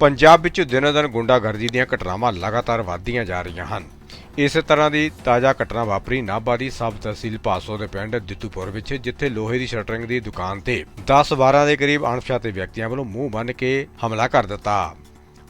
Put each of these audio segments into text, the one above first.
ਪੰਜਾਬ ਵਿੱਚ ਦਿਨੋ-ਦਿਨ ਗੁੰਡਾਗਰਦੀ ਦੀਆਂ ਘਟਨਾਵਾਂ ਲਗਾਤਾਰ ਵਧਦੀਆਂ ਜਾ ਰਹੀਆਂ ਹਨ। ਇਸੇ ਤਰ੍ਹਾਂ ਦੀ ਤਾਜ਼ਾ ਘਟਨਾ ਵਾਪਰੀ। ਨਾਭਾ ਦੀ ਸਬ ਤਹਿਸੀਲ ਪਾਸੋ ਦੇ ਪਿੰਡ ਦਿੱਤੂਪੁਰ ਵਿੱਚ, ਜਿੱਥੇ ਲੋਹੇ ਦੀ ਸ਼ਟਰਿੰਗ ਦੀ ਦੁਕਾਨ ਤੇ 10-12 ਦੇ ਕਰੀਬ ਅਣਪਛਾਤੇ ਵਿਅਕਤੀਆਂ ਵੱਲੋਂ ਮੂੰਹ ਬੰਨ੍ਹ ਕੇ ਹਮਲਾ ਕਰ ਦਿੱਤਾ।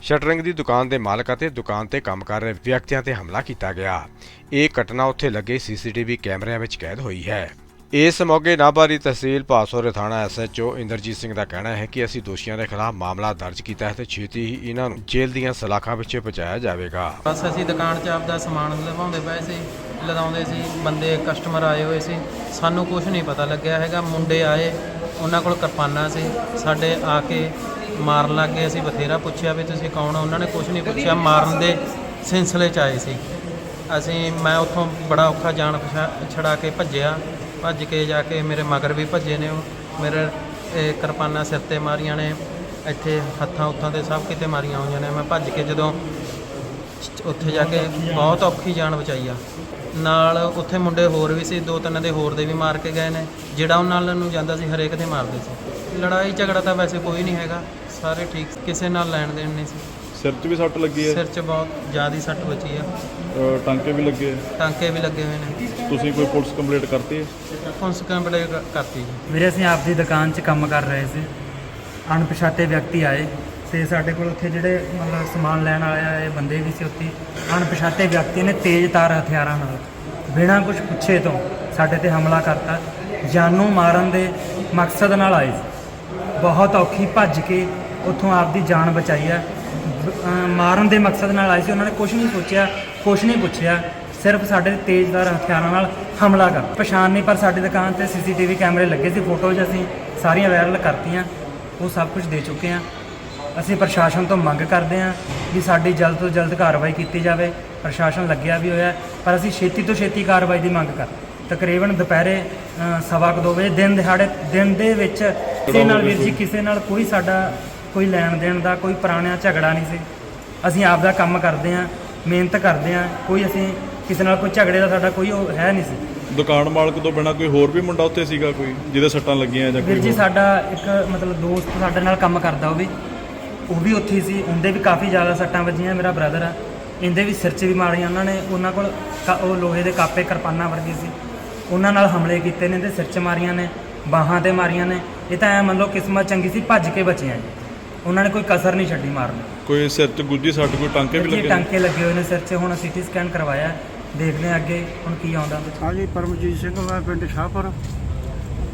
ਸ਼ਟਰਿੰਗ ਦੀ ਦੁਕਾਨ ਦੇ ਮਾਲਕ ਅਤੇ ਦੁਕਾਨ ਤੇ ਕੰਮ ਕਰ ਰਹੇ ਵਿਅਕਤੀਆਂ ਤੇ ਹਮਲਾ ਕੀਤਾ ਗਿਆ। ਇਹ ਘਟਨਾ ਉੱਥੇ ਲੱਗੇ ਸੀਸੀਟੀਵੀ ਕੈਮਰਿਆਂ ਵਿੱਚ ਕੈਦ ਹੋਈ ਹੈ। ਇਸ ਮੌਕੇ ਨਾਭਾ ਤਹਿਸੀਲ ਪਾਸੋਰੇ ਥਾਣਾ ਐਸਐਚਓ ਇੰਦਰਜੀਤ ਸਿੰਘ ਦਾ ਕਹਿਣਾ ਹੈ ਕਿ ਅਸੀਂ ਦੋਸ਼ੀਆਂ ਦੇ ਖਿਲਾਫ ਮਾਮਲਾ ਦਰਜ ਕੀਤਾ ਹੈ ਤੇ ਛੇਤੀ ਹੀ ਇਹਨਾਂ ਨੂੰ ਜੇਲ੍ਹ ਦੀਆਂ ਸਲਾਖਾਂ ਵਿੱਚ ਪਹੁੰਚਾਇਆ ਜਾਵੇਗਾ। ਬਸ ਅਸੀਂ ਦੁਕਾਨ 'ਚ ਆਪਦਾ ਸਮਾਨ ਲਵਾਉਂਦੇ ਪਏ ਸੀ, ਲਦਾਉਂਦੇ ਸੀ, ਬੰਦੇ ਕਸਟਮਰ ਆਏ ਹੋਏ ਸੀ। ਸਾਨੂੰ ਕੁਝ ਨਹੀਂ ਪਤਾ ਲੱਗਿਆ ਹੈਗਾ, ਮੁੰਡੇ ਆਏ, ਉਹਨਾਂ ਕੋਲ ਕਿਰਪਾਨਾਂ ਸੀ। ਸਾਡੇ ਆ ਕੇ ਮਾਰਨ ਲੱਗ ਗਏ, ਅਸੀਂ ਬਥੇਰਾ ਪੁੱਛਿਆ ਵੀ ਤੁਸੀਂ ਕੌਣ ਹੋ? ਉਹਨਾਂ ਨੇ ਕੁਝ ਨਹੀਂ ਪੁੱਛਿਆ, ਮਾਰਨ ਦੇ ਸਿਲਸਿਲੇ 'ਚ ਆਏ ਸੀ। ਅਸੀਂ, ਮੈਂ ਉੱਥੋਂ ਬੜਾ ਔਖਾ ਜਾਣ ਪਛਾ- ਛੁਡਾ ਕੇ ਭੱਜਿਆ। ਭੱਜ ਕੇ ਜਾ ਕੇ ਮੇਰੇ ਮਗਰ ਵੀ ਭੱਜੇ ਨੇ ਉਹ। ਮੇਰੇ ਇਹ ਕਿਰਪਾਨਾਂ ਸਿਰ ਤੇ ਮਾਰੀਆਂ ਨੇ। ਇੱਥੇ ਹੱਥਾਂ ਉੱਥਾਂ ਤੇ ਸਭ ਕਿਤੇ ਮਾਰੀਆਂ ਹੋਈਆਂ ਨੇ। ਮੈਂ ਭੱਜ ਕੇ ਜਦੋਂ ਉੱਥੇ ਜਾ ਕੇ ਬਹੁਤ ਔਖੀ ਜਾਨ ਬਚਾਈ ਆ। ਨਾਲ ਉੱਥੇ ਮੁੰਡੇ ਹੋਰ ਵੀ ਸੀ ਦੋ ਤਿੰਨ ਦੇ ਹੋਰ ਦੇ ਵੀ ਮਾਰ ਕੇ ਗਏ ਨੇ। ਜਿਹੜਾ ਉਹਨਾਂ ਨਾਲ ਨੂੰ ਜਾਂਦਾ ਸੀ ਹਰੇਕ ਦੇ ਮਾਰਦੇ ਸੀ। ਲੜਾਈ ਝਗੜਾ ਤਾਂ ਵੈਸੇ ਕੋਈ ਨਹੀਂ ਹੈਗਾ। ਸਾਰੇ ਠੀਕ ਕਿਸੇ ਨਾਲ ਲੈਣ ਦੇਣ ਨਹੀਂ ਸੀ। ਸਿਰ 'ਚ ਵੀ ਸੱਟ ਲੱਗੀ ਹੈ? ਸਿਰ 'ਚ ਬਹੁਤ ਜ਼ਿਆਦਾ ਸੱਟ ਬਚੀ ਆ। ਟਾਂਕੇ ਵੀ ਲੱਗੇ। ਟਾਂਕੇ ਵੀ ਲੱਗੇ ਹੋਏ ਨੇ। ਤੁਸੀਂ ਕੋਈ ਪੁਲਿਸ ਕੰਪਲੇਂਟ ਕਰਤੀ ਹੈ? ਪੁਲਿਸ ਕੰਪਲੇਂਟ ਕਰਤੀ ਜੀ। ਵੀਰੇ ਅਸੀਂ ਆਪਦੀ ਦੁਕਾਨ 'ਚ ਕੰਮ ਕਰ ਰਹੇ ਸੀ। ਅਣਪਛਾਤੇ ਵਿਅਕਤੀ ਆਏ ਤੇ ਸਾਡੇ ਕੋਲ ਉੱਥੇ ਜਿਹੜੇ ਮਤਲਬ ਸਮਾਨ ਲੈਣ ਵਾਲੇ ਆਏ ਬੰਦੇ ਵੀ ਸੀ ਉੱਥੇ ਅਣਪਛਾਤੇ ਵਿਅਕਤੀ ਨੇ ਤੇਜ਼ ਤਾਰ ਹਥਿਆਰਾਂ ਨਾਲ ਬਿਨਾਂ ਕੁਝ ਪੁੱਛੇ ਤੋਂ ਸਾਡੇ ਤੇ ਹਮਲਾ ਕਰਤਾ। ਜਾਨੋਂ ਮਾਰਨ ਦੇ ਮਕਸਦ ਨਾਲ ਆਏ ਸੀ। ਬਹੁਤ ਔਖੀ ਭੱਜ ਕੇ ਉੱਥੋਂ ਆਪਦੀ ਜਾਨ ਬਚਾਈ ਅਹ ਮਾਰਨ ਦੇ ਮਕਸਦ ਨਾਲ ਆਏ ਸੀ। ਉਹਨਾਂ ਨੇ ਕੁਝ ਨਹੀਂ ਸੋਚਿਆ ਕੁਝ ਨਹੀਂ ਪੁੱਛਿਆ। ਸਿਰਫ ਸਾਡੇ ਤੇਜ਼ਦਾਰ ਹਥਿਆਰਾਂ ਨਾਲ ਹਮਲਾ ਕਰ ਪਛਾਣ ਨਹੀਂ, ਪਰ ਸਾਡੀ ਦੁਕਾਨ ਤੇ ਸੀਸੀਟੀਵੀ ਕੈਮਰੇ ਲੱਗੇ ਸੀ, ਫੋਟੋਜ਼ ਅਸੀਂ ਸਾਰੀਆਂ ਵਾਇਰਲ ਕਰਤੀਆਂ। ਉਹ ਸਭ ਕੁਝ ਦੇ ਚੁੱਕੇ ਹਾਂ। ਅਸੀਂ ਪ੍ਰਸ਼ਾਸਨ ਤੋਂ ਮੰਗ ਕਰਦੇ ਹਾਂ ਵੀ ਸਾਡੀ ਜਲਦ ਤੋਂ ਜਲਦ ਕਾਰਵਾਈ ਕੀਤੀ ਜਾਵੇ। ਪ੍ਰਸ਼ਾਸਨ ਲੱਗਿਆ ਵੀ ਹੋਇਆ ਪਰ ਅਸੀਂ ਛੇਤੀ ਤੋਂ ਛੇਤੀ ਕਾਰਵਾਈ ਦੀ ਮੰਗ ਕਰ ਤਕਰੀਬਨ ਦੁਪਹਿਰੇ ਸਵਾ ਕੁ ਦੋ ਵਜੇ, ਦਿਨ ਦਿਹਾੜੇ, ਦਿਨ ਦੇ ਵਿੱਚ ਕਿਸੇ ਨਾਲ ਵੀਰ ਜੀ, ਕਿਸੇ ਨਾਲ ਕੋਈ ਸਾਡਾ ਕੋਈ ਲੈਣ ਦੇਣ ਦਾ, ਕੋਈ ਪੁਰਾਣਾ ਝਗੜਾ ਨਹੀਂ ਸੀ। ਅਸੀਂ ਆਪ ਦਾ ਕੰਮ ਕਰਦੇ ਹਾਂ। ਮਿਹਨਤ ਕਰਦੇ ਹਾਂ ਕੋਈ ਅਸੀਂ ਕਿਸੇ ਨਾਲ ਕੋਈ ਝਗੜੇ ਦਾ ਸਾਡਾ ਕੋਈ ਉਹ ਹੈ ਨਹੀਂ ਸੀ। ਦੁਕਾਨ ਮਾਲਕ ਤੋਂ ਬਿਨਾ ਕੋਈ ਹੋਰ ਵੀ ਮੁੰਡਾ ਉੱਥੇ ਸੀਗਾ ਕੋਈ ਜਿਹਦੇ ਸੱਟਾਂ ਲੱਗੀਆਂ ਜਾਂ ਵੀਰ ਕੋਈ ਜੀ ਹੋਰ? ਸਾਡਾ ਇੱਕ ਮਤਲਬ ਦੋਸਤ ਸਾਡੇ ਨਾਲ ਕੰਮ ਕਰਦਾ ਉਹ ਵੀ। ਉਹ ਵੀ ਉੱਥੇ ਹੀ ਸੀ ਉਹਦੇ ਵੀ ਕਾਫੀ ਜ਼ਿਆਦਾ ਸੱਟਾਂ ਵੱਜੀਆਂ ਮੇਰਾ ਬ੍ਰਦਰ ਆ। ਇਹਦੇ ਵੀ ਸਿਰ 'ਚ ਵੀ ਮਾਰੀਆਂ ਉਹਨਾਂ ਨੇ ਉਹਨਾਂ ਕੋਲ ਕ- ਉਹ ਲੋਹੇ ਦੇ ਕਾਪੇ ਕਿਰਪਾਨਾਂ ਵਰਗੀ ਸੀ। ਉਹਨਾਂ ਨਾਲ ਹਮਲੇ ਕੀਤੇ ਨੇ ਤੇ ਸਿਰ 'ਚ ਮਾਰੀਆਂ ਨੇ ਬਾਹਾਂ ਤੇ ਮਾਰੀਆਂ ਨੇ। ਇਹ ਤਾਂ ਐ ਮੰਨ ਲਓ ਕਿਸਮਤ ਚੰਗੀ ਸੀ ਭੱਜ ਕੇ ਬਚੇ ਆ ਜੀ। ਉਹਨਾਂ ਨੇ ਕੋਈ ਕਸਰ ਨਹੀਂ ਛੱਡੀ ਮਾਰਨ ਕੋਈ ਸਿਰ 'ਚ ਗੁੱਜੀ ਸੱਟ ਕੋਈ ਟਾਂਕੇ ਵੀ ਜੀ ਲੱਗੇ ਟਾਂਕੇ ਲੱਗੇ ਹੋਏ ਨੇ ਸਿਰ 'ਚ ਹੁਣ ਸੀਟੀ ਸਕੈਨ ਕਰਵਾਇਆ। ਦੇਖਦੇ ਹਾਂ ਅੱਗੇ ਹੁਣ ਕੀ ਆਉਂਦਾ। ਹਾਂਜੀ ਪਰਮਜੀਤ ਸਿੰਘ ਮੈਂ ਪਿੰਡ ਸ਼ਾਹਪੁਰ।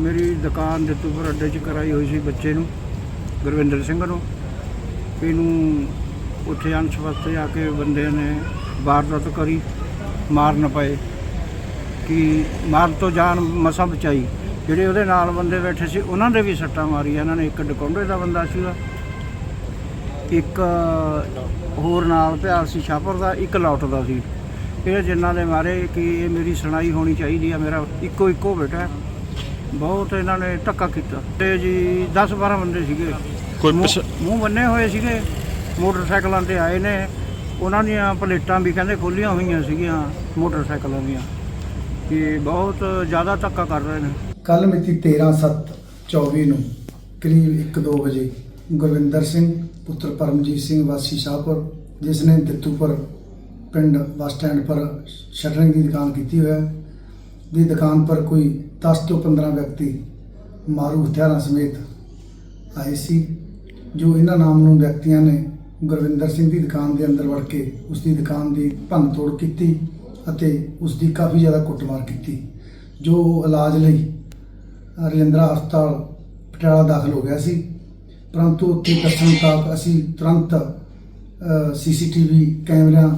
ਮੇਰੀ ਦੁਕਾਨ ਦਿੱਤੂਪੁਰ ਅੱਡੇ 'ਚ ਕਰਾਈ ਹੋਈ ਸੀ ਬੱਚੇ ਨੂੰ ਗੁਰਵਿੰਦਰ ਸਿੰਘ ਨੂੰ। ਇਹਨੂੰ ਉੱਥੇ ਅੰਸ਼ ਵਾਸਤੇ ਆ ਕੇ ਬੰਦੇ ਨੇ ਵਾਰਦਾਤ ਕਰੀ ਮਾਰ ਨਾ ਪਏ। ਕਿ ਮਾਰ ਤੋਂ ਜਾਨ ਮਸਾਂ ਬਚਾਈ। ਜਿਹੜੇ ਉਹਦੇ ਨਾਲ ਬੰਦੇ ਬੈਠੇ ਸੀ ਉਹਨਾਂ ਦੇ ਵੀ ਸੱਟਾਂ ਮਾਰੀਆਂ। ਇਹਨਾਂ ਨੇ ਇੱਕ ਡਕੌਂਡੇ ਦਾ ਬੰਦਾ ਸੀਗਾ। ਇੱਕ ਹੋਰ ਨਾਲ ਪਿਆ ਸੀ ਛਾਪਰ ਦਾ ਇੱਕ ਲੌਟ ਦਾ ਸੀ। ਇਹ ਜਿਨ੍ਹਾਂ ਦੇ ਮਾਰੇ ਕਿ ਇਹ ਮੇਰੀ ਸੁਣਾਈ ਹੋਣੀ ਚਾਹੀਦੀ ਆ ਮੇਰਾ ਇੱਕੋ ਇੱਕੋ ਬੇਟਾ ਹੈ। ਬਹੁਤ ਇਹਨਾਂ ਨੇ ਧੱਕਾ ਕੀਤਾ। ਤੇ ਜੀ 10 12 ਬੰਦੇ ਸੀਗੇ। ਕੋਈ ਮੂੰਹ- ਪਛ- ਮੂੰਹ ਬੰਨੇ ਹੋਏ ਸੀਗੇ। ਮੋਟਰਸਾਈਕਲਾਂ ਤੇ ਆਏ ਨੇ। ਉਹਨਾਂ ਦੀਆਂ ਪਲੇਟਾਂ ਵੀ ਕਹਿੰਦੇ ਖੋਲੀਆਂ ਹੋਈਆਂ ਸੀਗੀਆਂ ਮੋਟਰਸਾਈਕਲਾਂ ਦੀਆਂ। ਕਿ ਬਹੁਤ ਜ਼ਿਆਦਾ ਧੱਕਾ ਕਰ ਰਹੇ ਨੇ। ਕੱਲ ਮਿਤੀ 13/7/24 ਨੂੰ ਕਰੀਬ 1-2 ਵਜੇ ਗੁਰਵਿੰਦਰ ਸਿੰਘ, ਪੁੱਤਰ ਪਰਮਜੀਤ ਸਿੰਘ ਵਾਸੀ ਸ਼ਾਹਪੁਰ, ਜਿਸ ਨੇ ਦਿੱਤੂਪੁਰ ਪਿੰਡ ਬੱਸ ਸਟੈਂਡ ਪਰ ਸ਼ਟਰਿੰਗ ਦੀ ਦੁਕਾਨ ਕੀਤੀ ਹੋਇਆ ਦੀ ਦੁਕਾਨ ਪਰ ਕੋਈ 10 ਤੋਂ 15 ਵਿਅਕਤੀ ਮਾਰੂ ਹਥਿਆਰਾਂ ਸਮੇਤ ਆਏ ਸੀ, ਜੋ ਇਹਨਾਂ ਨਾਮ ਨੂੰ ਵਿਅਕਤੀਆਂ ਨੇ ਗੁਰਵਿੰਦਰ ਸਿੰਘ ਦੀ ਦੁਕਾਨ ਦੇ ਅੰਦਰ ਵੜ ਕੇ ਉਸ ਦੀ ਦੁਕਾਨ ਦੀ ਭੰਨ ਤੋੜ ਕੀਤੀ ਅਤੇ ਉਸ ਦੀ ਕਾਫੀ ਜ਼ਿਆਦਾ ਕੁੱਟਮਾਰ ਕੀਤੀ, ਜੋ ਇਲਾਜ ਲਈ ਰਜਿੰਦਰਾ ਹਸਪਤਾਲ ਪਟਿਆਲਾ ਦਾਖਲ ਹੋ ਗਿਆ ਸੀ। ਪਰੰਤੂ ਉੱਤੇ ਦੱਸਣ ਤੱਕ ਅਸੀਂ ਤੁਰੰਤ ਸੀਸੀਟੀਵੀ ਕੈਮਰਿਆਂ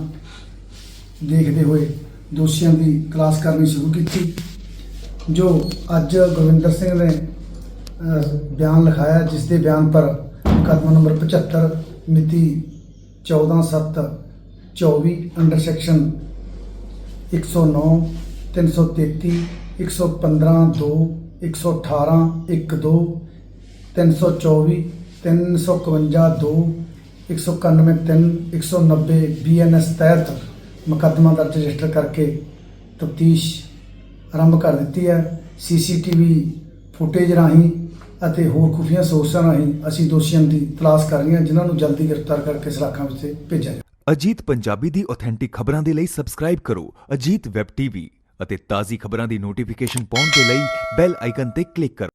ਦੇਖਦੇ ਹੋਏ ਦੋਸ਼ੀਆਂ ਦੀ ਕਲਾਸ ਕਰਨੀ ਸ਼ੁਰੂ ਕੀਤੀ, ਜੋ ਅੱਜ ਗੁਰਵਿੰਦਰ ਸਿੰਘ ਨੇ ਬਿਆਨ ਲਿਖਾਇਆ ਜਿਸ ਦੇ ਬਿਆਨ ਪਰ ਕਦਮ ਨੰਬਰ 75 ਮਿਤੀ 14/7/24 ਅੰਡਰ ਸੈਕਸ਼ਨ 109 333 115 2 118 1 2 324 351 2 191 3 190 ਬੀਐਨਐਸ ਤਹਿਤ ਮੁਕੱਦਮਾ ਦਰਜ ਰਜਿਸਟਰ ਕਰਕੇ ਤਫਤੀਸ਼ ਆਰੰਭ ਕਰ ਦਿੱਤੀ ਹੈ। ਸੀਸੀਟੀਵੀ ਫੁਟੇਜ ਰਾਹੀਂ ਅਤੇ ਹੋਰ ਖੁਫੀਆ ਸੋਰਸਾਂ ਰਾਹੀਂ ਅਸੀਂ ਦੋਸ਼ੀਆਂ ਦੀ ਤਲਾਸ਼ ਕਰ ਰਹੇ ਹਾਂ, ਜਿਨ੍ਹਾਂ ਨੂੰ ਜਲਦੀ ਗ੍ਰਿਫਤਾਰ ਕਰਕੇ ਸਲਾਖਾਂ ਵਿੱਚ ਭੇਜਿਆ ਜਾਵੇ। ਅਜੀਤ ਪੰਜਾਬੀ ਦੀ ਆਥੈਂਟਿਕ ਖਬਰਾਂ ਦੇ ਲਈ ਸਬਸਕ੍ਰਾਈਬ ਕਰੋ ਅਜੀਤ ਵੈਬ ਟੀਵੀ ਅਤੇ ਤਾਜ਼ੀ ਖਬਰਾਂ ਦੀ ਨੋਟੀਫਿਕੇਸ਼ਨ ਪਾਉਣ ਦੇ ਲਈ ਬੈਲ ਆਈਕਨ ਤੇ ਕਲਿੱਕ ਕਰੋ।